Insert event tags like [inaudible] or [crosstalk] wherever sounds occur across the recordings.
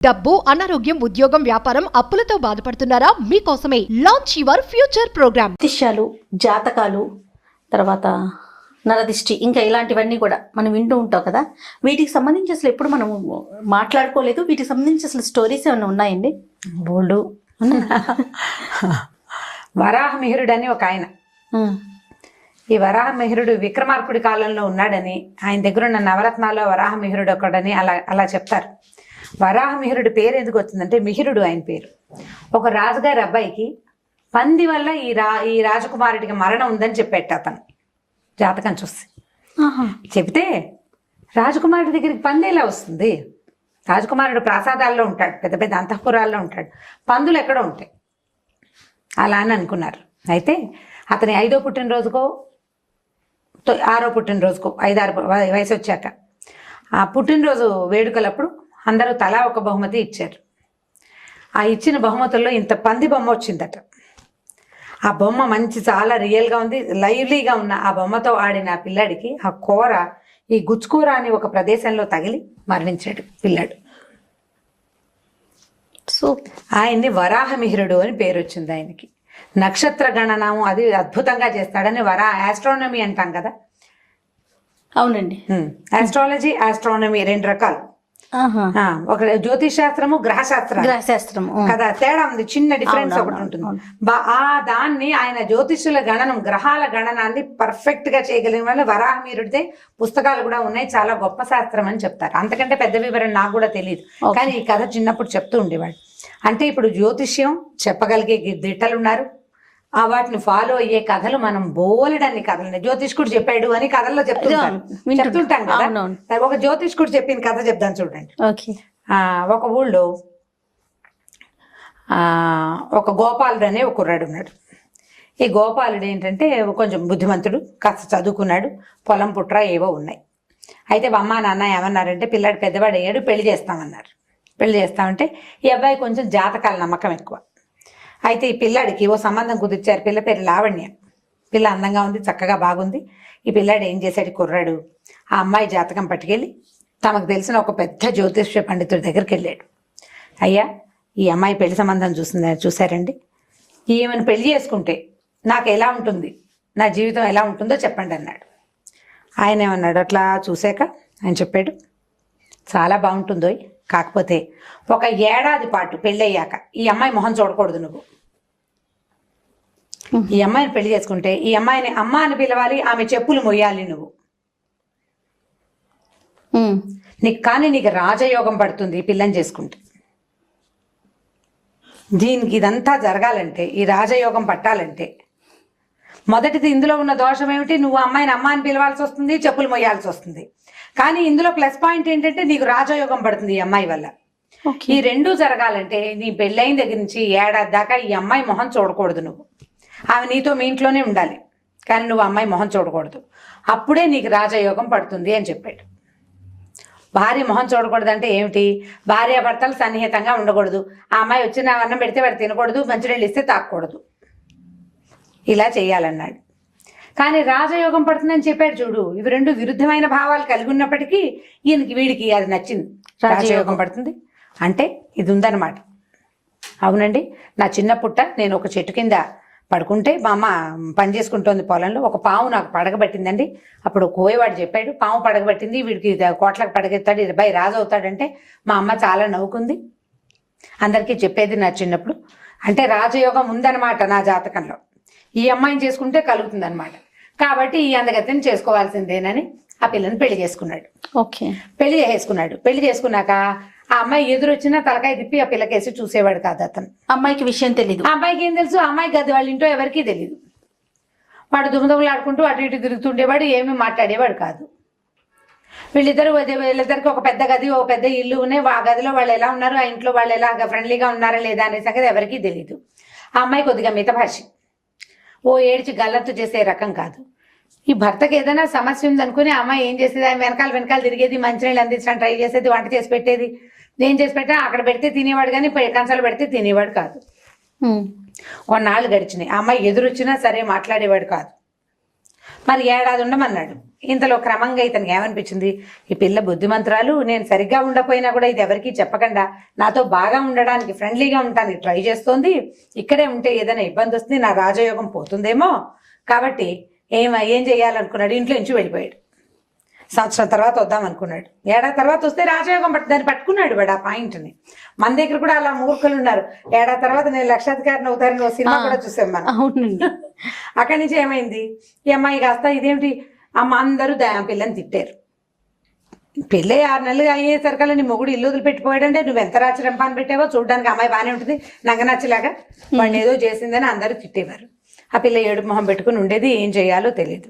డబ్బు అనారోగ్యం ఉద్యోగం వ్యాపారం అప్పులతో బాధపడుతున్నారా? మీకోసమే లాంచ్ యువర్ ఫ్యూచర్ ప్రోగ్రామ్ జ్యోతిష్యాలు జాతకాలు తర్వాత నరదిష్టి ఇంకా ఇలాంటివన్నీ కూడా మనం వింటూ ఉంటాం కదా. వీటికి సంబంధించి అసలు ఎప్పుడు మనం మాట్లాడుకోలేదు. వీటికి సంబంధించి అసలు స్టోరీస్ ఏమైనా ఉన్నాయండి? బోల్డు. వరాహమిహిరుడు అని ఒక ఆయన. ఈ వరాహమిహిరుడు విక్రమార్కుడి కాలంలో ఉన్నాడని ఆయన దగ్గర ఉన్న నవరత్నాల్లో వరాహమిహిరుడు ఒకడని అలా అలా చెప్తారు. వరాహమిహిరుడి పేరు ఎందుకు వచ్చిందంటే మిహిరుడు ఆయన పేరు. ఒక రాజుగారి అబ్బాయికి పంది వల్ల ఈ రా ఈ రాజకుమారుడికి మరణం ఉందని చెప్పేట అతను. జాతకం చూసి. చెబితే రాజకుమారుడి దగ్గరికి పంది ఎలా వస్తుంది? రాజకుమారుడు ప్రాసాదాల్లో ఉంటాడు పెద్ద పెద్ద అంతఃపురాల్లో ఉంటాడు. పందులు ఎక్కడ ఉంటాయి. అలా అని అనుకున్నారు. అయితే అతని ఐదో పుట్టినరోజుకో ఆరో పుట్టినరోజుకో ఐదారు వయసు వచ్చాక ఆ పుట్టినరోజు వేడుకలప్పుడు అందరూ తలా ఒక బహుమతి ఇచ్చారు. ఆ ఇచ్చిన బహుమతుల్లో ఇంత పంది బొమ్మ వచ్చిందట. ఆ బొమ్మ మంచి చాలా రియల్గా ఉంది. లైవ్లీగా ఉన్న ఆ బొమ్మతో ఆడిన పిల్లాడికి ఆ కూర ఈ గుచ్చుకూర అని ఒక ప్రదేశంలో తగిలి మరణించాడు పిల్లాడు. సూపర్. ఆయన్ని వరాహమిహిరుడు అని పేరు వచ్చింది ఆయనకి. నక్షత్ర గణనము అది అద్భుతంగా చేస్తాడని వరా ఆస్ట్రానమీ అంటాం కదా. అవునండి. ఆస్ట్రాలజీ ఆస్ట్రానమీ రెండు రకాలు. ఒక జ్యోతిష్ శాస్త్రము గ్రహ శాస్త్రం గ్రహశాస్త్రం ఉమ్. కదా తేడా ఉంది చిన్న డిఫరెన్స్ ఒకటి ఉంటుంది. ఆ దాన్ని ఆయన జ్యోతిష్యుల గణనం గ్రహాల గణనాన్ని పర్ఫెక్ట్గా చేయగలిగిన వల్ల వరాహమీరుడితే పుస్తకాలు కూడా ఉన్నాయి చాలా గొప్ప శాస్త్రం అని చెప్తారు. అంతకంటే పెద్ద వివరణ నాకు కూడా తెలియదు. కానీ ఈ కథ చిన్నప్పుడు చెప్తూ ఉండేవాడు. అంటే ఇప్పుడు జ్యోతిష్యం చెప్పగలిగే దిట్టలు ఉన్నారు ఆ వాటిని ఫాలో అయ్యే కథలు మనం బోలెడన్ని కథలు. జ్యోతిష్కుడు చెప్పాడు అని కథల్లో చెప్తుంటాం. చెప్తుంటాం కదా? ఒక జ్యోతిష్కుడు చెప్పిన కథ చెప్తాను చూడండి. ఓకే. ఆ, ఒక ఊళ్ళో ఆ, ఒక గోపాలుడు అనే ఒక కుర్రాడు ఉన్నాడు. ఈ గోపాలుడు ఏంటంటే కొంచెం బుద్ధిమంతుడు కాస్త చదువుకున్నాడు పొలం పుట్ర ఏవో ఉన్నాయి. అయితే అమ్మ నాన్న ఏమన్నారంటే పిల్లాడు పెద్దవాడు అయ్యాడు పెళ్ళి చేస్తామన్నారు. పెళ్ళి చేస్తామంటే ఈ అబ్బాయి కొంచెం జాతకాల నమ్మకం ఎక్కువ. అయితే ఈ పిల్లాడికి ఓ సంబంధం కుదిర్చారు. పిల్ల పేరు లావణ్య. పిల్ల అందంగా ఉంది చక్కగా బాగుంది. ఈ పిల్లాడు ఏం చేశాడు? కుర్రాడు. ఆ అమ్మాయి జాతకం పట్టుకెళ్ళి తమకు తెలిసిన ఒక పెద్ద జ్యోతిష్య పండితుడి దగ్గరికి వెళ్ళాడు. అయ్యా ఈ అమ్మాయి పెళ్ళి సంబంధం చూసింది? చూశారండి. ఈమెను పెళ్ళి చేసుకుంటే నాకు ఎలా ఉంటుంది? నా జీవితం ఎలా ఉంటుందో చెప్పండి అన్నాడు. ఆయన ఏమన్నాడు? అట్లా చూశాక ఆయన చెప్పాడు చాలా బాగుంటుందో కాకపోతే ఒక ఏడాది పాటు పెళ్ళయ్యాక ఈ అమ్మాయి మొహం చూడకూడదు నువ్వు. ఈ అమ్మాయిని పెళ్ళి చేసుకుంటే ఈ అమ్మాయిని అమ్మ అని పిలవాలి ఆమె చెప్పులు మొయ్యాలి నువ్వు. నీకు కానీ నీకు రాజయోగం పడుతుంది ఈ పిల్లని చేసుకుంటే. దీనికి ఇదంతా జరగాలంటే ఈ రాజయోగం పట్టాలంటే మొదటిది ఇందులో ఉన్న దోషం ఏమిటి? నువ్వు అమ్మాయిని అమ్మ అని పిలవాల్సి వస్తుంది చెప్పులు మొయ్యాల్సి వస్తుంది. కానీ ఇందులో ప్లస్ పాయింట్ ఏంటంటే నీకు రాజయోగం పడుతుంది ఈ అమ్మాయి వల్ల. ఈ రెండు జరగాలంటే నీ పెళ్ళైన దగ్గర నుంచి ఏడాది దాకా ఈ అమ్మాయి మొహం చూడకూడదు నువ్వు. ఆమె నీతో మీ ఇంట్లోనే ఉండాలి కానీ నువ్వు అమ్మాయి మొహం చూడకూడదు. అప్పుడే నీకు రాజయోగం పడుతుంది అని చెప్పాడు. భార్య మొహం చూడకూడదు అంటే ఏమిటి? భార్య భర్తలు సన్నిహితంగా ఉండకూడదు. ఆ అమ్మాయి వచ్చిన అన్నం పెడితే వాడు తినకూడదు మంచినీళ్ళు ఇస్తే తాకూడదు ఇలా చేయాలన్నాడు. కానీ రాజయోగం పడుతుందని చెప్పాడు చూడు. ఇవి రెండు విరుద్ధమైన భావాలు కలిగి ఉన్నప్పటికీ ఈయనకి వీడికి అది నచ్చింది. రాజయోగం. పడుతుంది. అంటే ఇది ఉందన్నమాట. అవునండి? నా చిన్న పుట్ట నేను ఒక చెట్టు కింద పడుకుంటే మా అమ్మ పని చేసుకుంటోంది పొలంలో. ఒక పాము నాకు పడగబట్టిందండి. అప్పుడు కోయవాడు చెప్పాడు పాము పడగబట్టింది వీడికి కోట్లకు పడగెత్తాడు ఇరవై రాజు అవుతాడంటే మా అమ్మ చాలా నవ్వుకుంది. అందరికీ చెప్పేది నా చిన్నప్పుడు. అంటే రాజయోగం ఉందన్నమాట నా జాతకంలో. ఈ అమ్మాయిని చేసుకుంటే కలుగుతుంది అనమాట కాబట్టి ఈ అందగతిని చేసుకోవాల్సిందేనని ఆ పిల్లని పెళ్ళి చేసుకున్నాడు. ఓకే. పెళ్ళి చేసుకున్నాడు పెళ్ళి చేసుకున్నాక ఆ అమ్మాయి ఎదురొచ్చినా తలకాయ తిప్పి ఆ పిల్లకేసి చూసేవాడు కాదు అతను. అమ్మాయికి విషయం తెలీదు. ఆ అమ్మాయికి ఏం తెలుసు? ఆ అమ్మాయి గది వాళ్ళ ఇంట్లో ఎవరికీ తెలియదు వాడు దుమదుమలు ఆడుకుంటూ అటు ఇటు తిరుగుతుండేవాడు ఏమీ మాట్లాడేవాడు కాదు. వీళ్ళిద్దరు వీళ్ళిద్దరికి ఒక పెద్ద గది ఒక పెద్ద ఇల్లు ఉన్నాయి. ఆ గదిలో వాళ్ళు ఎలా ఉన్నారు? ఆ ఇంట్లో వాళ్ళు ఎలా ఫ్రెండ్లీగా ఉన్నారా లేదా అనే సంగతి ఎవరికీ తెలియదు ఆ అమ్మాయి కొద్దిగా మితభాషి. ఓ ఏడ్చి గల్లత్తు చేసే రకం కాదు. ఈ భర్తకి ఏదైనా సమస్య ఉందనుకుని అమ్మాయి ఏం చేసేది? ఆయన వెనకాల వెనకాల తిరిగేది మంచినీళ్ళు అందించడానికి ట్రై చేసేది వంట చేసి పెట్టేది. ఏం చేసి పెట్టా? అక్కడ పెడితే తినేవాడు కానీ కంచాలు పెడితే తినేవాడు కాదు. కొన్నాళ్ళు గడిచినాయి. అమ్మాయి ఎదురొచ్చినా సరే మాట్లాడేవాడు కాదు. మరి ఏడాది ఉండమన్నాడు. ఇంతలో క్రమంగా ఇతనికి ఏమనిపించింది? ఈ పిల్ల బుద్ధిమంతురాలు నేను సరిగ్గా ఉండకపోయినా కూడా ఇది ఎవరికీ చెప్పకుండా. నాతో బాగా ఉండడానికి ఫ్రెండ్లీగా ఉండడానికి ట్రై చేస్తోంది. ఇక్కడే ఉంటే ఏదైనా ఇబ్బంది వస్తుంది నా రాజయోగం పోతుందేమో. కాబట్టి ఏం ఏం చేయాలనుకున్నాడు? ఇంట్లో నుంచి వెళ్ళిపోయాడు. సంవత్సరం తర్వాత వద్దాం అనుకున్నాడు. ఏడాది తర్వాత వస్తే రాజయోగం పట్టు దాన్ని పట్టుకున్నాడు వాడు ఆ పాయింట్ని మన దగ్గర కూడా అలా మూర్ఖులు ఉన్నారు. ఏడాది తర్వాత నేను లక్షాధికారిని అవుతారని ఒక సినిమా కూడా చూసాం మనం. [laughs] అక్కడి నుంచి ఏమైంది? ఈ అమ్మాయి కాస్త ఇదేమిటి? అమ్మ అందరూ దా పిల్లని తిట్టారు. పెళ్ళి ఆరు నెలలు అయ్యేసరికల్లా నీ మొగుడు ఇల్లు వదిలిపెట్టిపోయాడంటే నువ్వు ఎంత రాచి రంపాన్ని పెట్టావో చూడడానికి అమ్మాయి బాగానే ఉంటుంది. నంగ నచ్చలాగా వాడిని ఏదో చేసిందని అందరూ తిట్టేవారు. ఆ పిల్ల ఏడు మొహం పెట్టుకుని ఉండేది ఏం చేయాలో తెలియదు.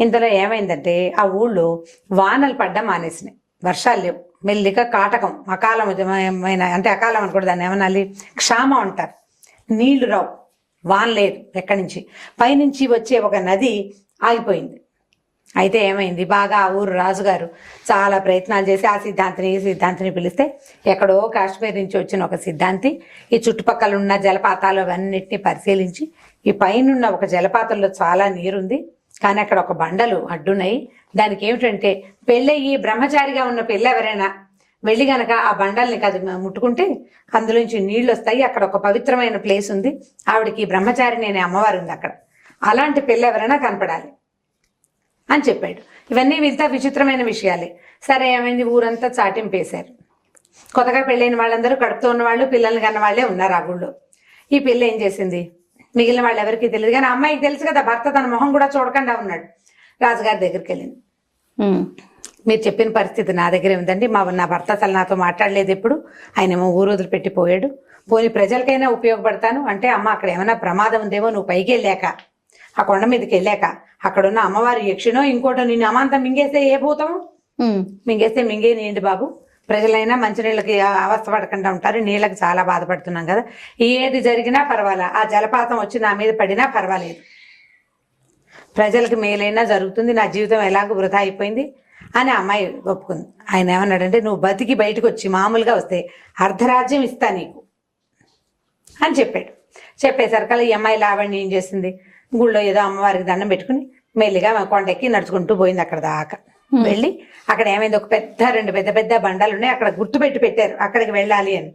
ఇంతలో ఏమైందంటే ఆ ఊళ్ళో వానలు పడ్డం మానేసినాయి. వర్షాలు లేవు. మెల్లిగా కాటకం అకాలమైన అంటే అకాలం అనుకోడు దాన్ని ఏమనాలి? క్షామం అంటారు. నీళ్ళు రావు. వాన్ లేదు ఎక్కడి నుంచి? పైనుంచి వచ్చే ఒక నది ఆగిపోయింది. అయితే ఏమైంది? బాగా ఆ ఊరు రాజుగారు చాలా ప్రయత్నాలు చేసి ఆ సిద్ధాంతిని ఈ సిద్ధాంతిని పిలిస్తే ఎక్కడో కాశ్మీర్ నుంచి వచ్చిన ఒక సిద్ధాంతి ఈ చుట్టుపక్కల ఉన్న జలపాతాలు అవన్నిటిని పరిశీలించి ఈ పైనున్న ఒక జలపాతంలో చాలా నీరుంది కానీ అక్కడ ఒక బండలు అడ్డున్నాయి. దానికి ఏమిటంటే పెళ్ళయ్యి బ్రహ్మచారిగా ఉన్న పెళ్ళి ఎవరైనా వెళ్ళి గనక ఆ బండల్ని కది ముట్టుకుంటే అందులోంచి నీళ్ళు వస్తాయి అక్కడ ఒక పవిత్రమైన ప్లేస్ ఉంది. ఆవిడకి బ్రహ్మచారిని అనే అమ్మవారు ఉంది అక్కడ. అలాంటి పిల్ల ఎవరైనా కనపడాలి అని చెప్పాడు. ఇవన్నీ వింత విచిత్రమైన విషయాలే. సరే ఏమైంది? ఊరంతా చాటింపేశారు. కొత్తగా పెళ్ళైన వాళ్ళందరూ కడుపుతో ఉన్న వాళ్ళు పిల్లల్ని కన్న వాళ్ళే ఉన్నారు ఆ గుళ్ళో. ఈ పిల్ల ఏం చేసింది? మిగిలిన వాళ్ళు ఎవరికి తెలియదు. కానీ అమ్మాయికి తెలుసు కదా భర్త తన మొహం కూడా చూడకుండా ఉన్నాడు. రాజుగారి దగ్గరికి వెళ్ళింది. మీరు చెప్పిన పరిస్థితి నా దగ్గరే ఉందండి. మా నా భర్త అసలు నాతో మాట్లాడలేదు ఎప్పుడు. ఆయనేమో ఊరు వదిలిపెట్టి పోయాడు. పోని ప్రజలకైనా ఉపయోగపడతాను? అంటే అమ్మ అక్కడ ఏమైనా ప్రమాదం ఉందేమో నువ్వు పైకి వెళ్ళాక ఆ కొండ మీదకి వెళ్ళాక అక్కడున్న అమ్మవారి యక్షినో ఇంకోటో నిన్ను అమాంతం మింగేస్తే ఏ భూతము? ఉమ్. మింగేస్తే మింగేనియండి బాబు? ప్రజలైనా మంచినీళ్ళకి అవస్థ పడకుండా ఉంటారు. నీళ్ళకి చాలా బాధపడుతున్నాం కదా. ఏది జరిగినా పర్వాలా? ఆ జలపాతం వచ్చి నా మీద పడినా పర్వాలేదు. ప్రజలకు మేలైనా జరుగుతుంది. నా జీవితం ఎలాగో వృధా అయిపోయింది అని అమ్మాయి ఒప్పుకుంది. ఆయన ఏమన్నాడంటే నువ్వు బతికి బయటకు వచ్చి మామూలుగా వస్తే అర్ధరాజ్యం ఇస్తా నీకు అని చెప్పాడు. చెప్పేసరికల్లా ఈ అమ్మాయి లావణ్య ఏం చేసింది? గుళ్ళో ఏదో అమ్మవారికి దండం పెట్టుకుని మెల్లిగా కొండెక్కి నడుచుకుంటూ పోయింది అక్కడ దాకా. Hmm. వెళ్ళి అక్కడ ఏమైంది? ఒక పెద్ద రెండు పెద్ద పెద్ద బండలు ఉన్నాయి. అక్కడ గుర్తుపెట్టి పెట్టారు. అక్కడికి వెళ్ళాలి అని.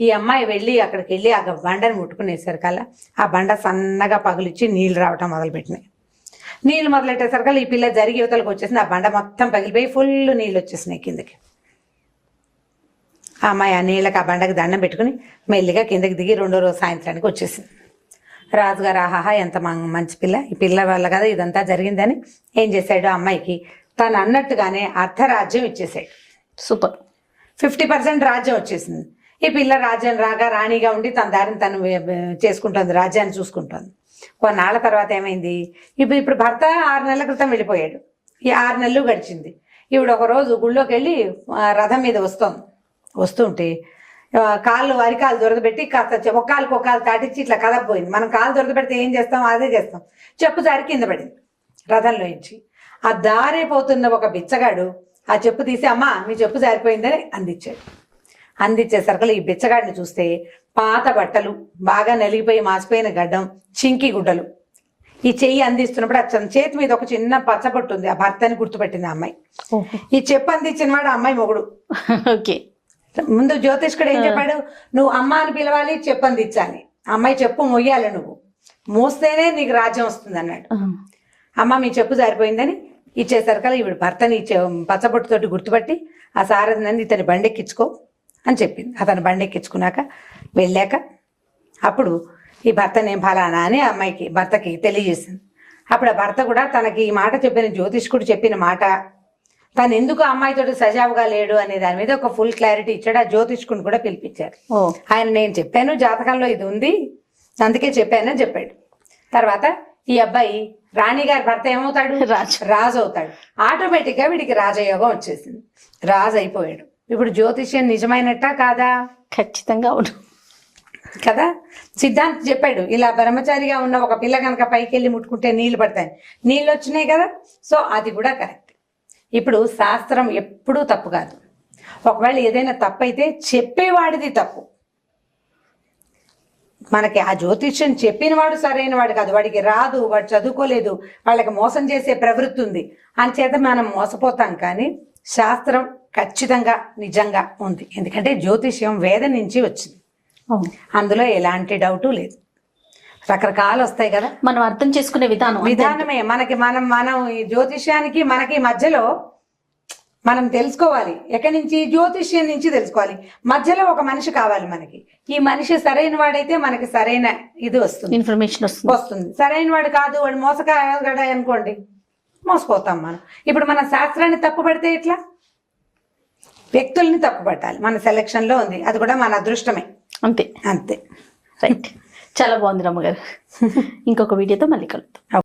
ఈ అమ్మాయి వెళ్ళి అక్కడికి వెళ్ళి ఆ బండని ముట్టుకునేసరికల్లా ఆ బండ సన్నగా పగిలిచ్చి నీళ్ళు రావటం మొదలుపెట్టినాయి. నీళ్ళు మొదలెట్టేసరికల్లా ఈ పిల్ల జరిగి యువతలకు వచ్చేసింది. ఆ బండ మొత్తం పగిలిపోయి ఫుల్ నీళ్ళు వచ్చేసినాయి కిందకి. ఆ అమ్మాయి ఆ నీళ్ళకి ఆ బండకి దండం పెట్టుకుని మెల్లిగా కిందకి దిగి రెండో రోజు సాయంత్రానికి వచ్చేసింది. రాజుగారు ఆహాహా ఎంత మంచి పిల్ల. ఈ పిల్ల వల్ల కదా ఇదంతా జరిగిందని. ఏం చేశాడు ఆ అమ్మాయికి? తను అన్నట్టుగానే అర్ధరాజ్యం ఇచ్చేసాడు సూపర్. ఫిఫ్టీ పర్సెంట్ రాజ్యం వచ్చేసింది. ఈ పిల్ల రాజ్యం రాగా రాణిగా ఉండి తన దారిని తను చేసుకుంటుంది రాజ్యాన్ని చూసుకుంటుంది. కొన్నాళ్ళ తర్వాత ఏమైంది? ఇప్పుడు ఇప్పుడు భర్త ఆరు నెలల క్రితం వెళ్ళిపోయాడు. ఈ ఆరు నెలలు గడిచింది. ఈవిడ ఒక రోజు గుళ్ళోకి వెళ్ళి రథం మీద వస్తోంది. వస్తుంటే కాళ్ళు అరికాలు దొరదబెట్టి కాస్త చె- ఒక కాలుకి ఒక కాలు తాటిచ్చి ఇట్లా కదపోయింది మనం కాలు దొరదబెడితే ఏం చేస్తాం? అదే చేస్తాం. చెప్పు జారి కింద పడింది. రథంలో నుంచి ఆ దారే పోతున్న ఒక బిచ్చగాడు ఆ చెప్పు తీసి అమ్మా మీ చెప్పు జారిపోయిందని అందించాడు. అందించేసరికి ఈ బిచ్చగాడిని చూస్తే పాత బట్టలు బాగా నలిగిపోయి మాసిపోయిన గడ్డం చింకి గుడ్డలు. ఈ చెయ్యి అందిస్తున్నప్పుడు అతని చేతి మీద ఒక చిన్న పచ్చబొట్టు ఉంది. ఆ భర్తని గుర్తుపెట్టింది ఆ అమ్మాయి. ఈ చెప్పు అందించిన వాడు ఆ అమ్మాయి మొగుడు. ఓకే. ముందు జ్యోతిష్కుడు ఏం చెప్పాడు? నువ్వు అమ్మ అని పిలవాలి చెప్పు అందించాలి. అమ్మాయి చెప్పు మొయ్యాలి నువ్వు. మోస్తేనే నీకు రాజ్యం వస్తుంది అన్నాడు అమ్మ మీ చెప్పు జారిపోయిందని ఇచ్చేసరికల్లా ఈవిడ భర్తని ఇచ్చే పచ్చబొట్టుతోటి గుర్తుపట్టి ఆ సారథిని ఇతని బండెక్కించుకో అని చెప్పింది. అతను బండెక్కించుకున్నాక వెళ్ళాక అప్పుడు ఈ భర్త నేను ఫలానా అని అమ్మాయికి భర్తకి తెలియజేసింది. అప్పుడు ఆ భర్త కూడా తనకి ఈ మాట చెప్పిన జ్యోతిష్కుడు చెప్పిన మాట తను ఎందుకు ఆ అమ్మాయితోటి సజావుగా లేడు అనే దాని మీద ఒక ఫుల్ క్లారిటీ ఇచ్చాడు. ఆ జ్యోతిష్కుని కూడా పిలిపించారు. ఆయన నేను చెప్పాను జాతకంలో ఇది ఉంది అందుకే చెప్పానని చెప్పాడు. తర్వాత ఈ అబ్బాయి రాణి గారి భర్త ఏమవుతాడు? రాజు. రాజు అవుతాడు ఆటోమేటిక్గా వీడికి రాజయోగం వచ్చేసింది. రాజు అయిపోయాడు ఇప్పుడు జ్యోతిష్యం నిజమైనట్టా కాదా? ఖచ్చితంగా అవును. కదా? సిద్ధాంత్ చెప్పాడు ఇలా బ్రహ్మచారిగా ఉన్న ఒక పిల్ల కనుక పైకి వెళ్ళి ముట్టుకుంటే నీళ్ళు పడతాయి. నీళ్ళు వచ్చినాయి కదా? సో అది కూడా కరెక్ట్. ఇప్పుడు శాస్త్రం ఎప్పుడూ తప్పు కాదు. ఒకవేళ ఏదైనా తప్పు అయితే చెప్పేవాడిది తప్పు. మనకి ఆ జ్యోతిష్యం చెప్పిన వాడు సరైన వాడు కాదు. వాడికి రాదు వాడు చదువుకోలేదు వాళ్ళకి మోసం చేసే ప్రవృత్తి ఉంది. అంచేత మనం మోసపోతాం కానీ శాస్త్రం ఖచ్చితంగా నిజంగా ఉంది. ఎందుకంటే జ్యోతిష్యం వేద నుంచి వచ్చింది. అందులో ఎలాంటి డౌటు లేదు. రకరకాలు వస్తాయి కదా. మనం అర్థం చేసుకునే విధానం. విధానమే. మనకి మనం మనం ఈ జ్యోతిష్యానికి మనకి మధ్యలో మనం తెలుసుకోవాలి. ఎక్కడి నుంచి? జ్యోతిష్యం నుంచి తెలుసుకోవాలి. మధ్యలో ఒక మనిషి కావాలి మనకి. ఈ మనిషి సరైన వాడైతే మనకి సరైన ఇది వస్తుంది. ఇన్ఫర్మేషన్ వస్తుంది. వస్తుంది. సరైన వాడు కాదు వాడు మోసగాడ అనుకోండి మోసపోతాం మనం. ఇప్పుడు మన శాస్త్రాన్ని తప్పు పడితే ఎట్లా? వ్యక్తుల్ని తప్పు పట్టాలి. మన సెలక్షన్లో ఉంది. అది కూడా మన అదృష్టమే. అంతే. అంతే. రైట్ చాలా బాగుంది రమ్మగారు [laughs] ఇంకొక వీడియోతో మళ్ళీ కలుద్దాం.